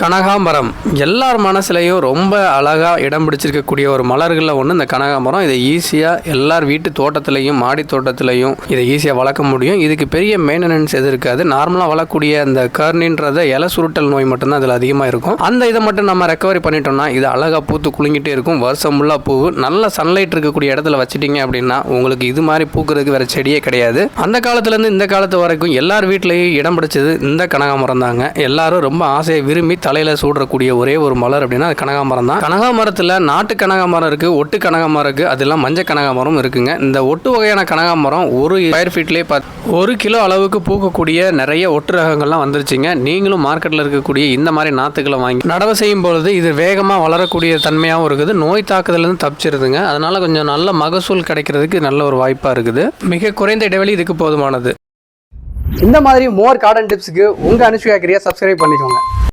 கனகாம்பரம். எல்லார் மனசுலையும் ரொம்ப அழகாக இடம் பிடிச்சிருக்கக்கூடிய ஒரு மலர்களில் ஒன்று இந்த கனகாம்பரம். இதை ஈஸியாக எல்லார் வீட்டு தோட்டத்துலையும் மாடி தோட்டத்துலையும் இதை ஈஸியாக வளர்க்க முடியும். இதுக்கு பெரிய மெயின்டெனன்ஸ் எது இருக்காது. நார்மலாக வளரக்கூடிய அந்த கர்னின்றத இலை சுருட்டல் நோய் மட்டும்தான் அதில் அதிகமாக இருக்கும். அந்த இதை மட்டும் நம்ம ரெக்கவரி பண்ணிட்டோம்னா இது அழகாக பூத்து குலுங்கிட்டே இருக்கும். வருஷம் ஃபுல்லாக பூ நல்ல சன்லைட் இருக்கக்கூடிய இடத்துல வச்சுட்டீங்க அப்படின்னா உங்களுக்கு இது மாதிரி பூக்கிறதுக்கு வேறு செடியே கிடையாது. அந்த காலத்துலேருந்து இந்த காலத்து வரைக்கும் எல்லார் வீட்லேயும் இடம் பிடிச்சது இந்த கனகாமரம் தாங்க. எல்லாரும் ரொம்ப ஆசையை விரும்பி தலையில் சூடக்கூடிய ஒரே ஒரு மலர் அப்படின்னா அது கனகாமரம் தான். கனகாமரத்தில் நாட்டு கனகாமரம் இருக்குது ஒட்டு கனகாமரம் இருக்குது அதெல்லாம் மஞ்சள் கனகாமரம் இருக்குங்க. இந்த ஒட்டு வகையான கனகாமரம் ஒரு ஸ்கொயர் ஃபீட்லேயே பார்த்து ஒரு கிலோ அளவுக்கு பூக்கக்கூடிய நிறைய ஒட்டு ரகங்கள்லாம் வந்துருச்சுங்க. நீங்களும் மார்க்கெட்டில் இருக்கக்கூடிய இந்த மாதிரி நாற்றுகளை வாங்கி நடவு செய்யும் பொழுது இது வேகமாக வளரக்கூடிய தன்மையாகவும் இருக்குது. நோய் தாக்குதலேருந்து தப்பிச்சிருதுங்க. அதனால கொஞ்சம் நல்ல மகசூல் கிடைக்கிறதுக்கு நல்ல ஒரு வாய்ப்பாக இருக்குது. மிக குறைந்த இடைவெளி இதுக்கு போதுமானது. இந்த மாதிரி மோர் கார்டன் டிப்ஸுக்கு உங்கள் அனுஷ்யா கிரியா சப்ஸ்கிரைப் பண்ணிக்கோங்க.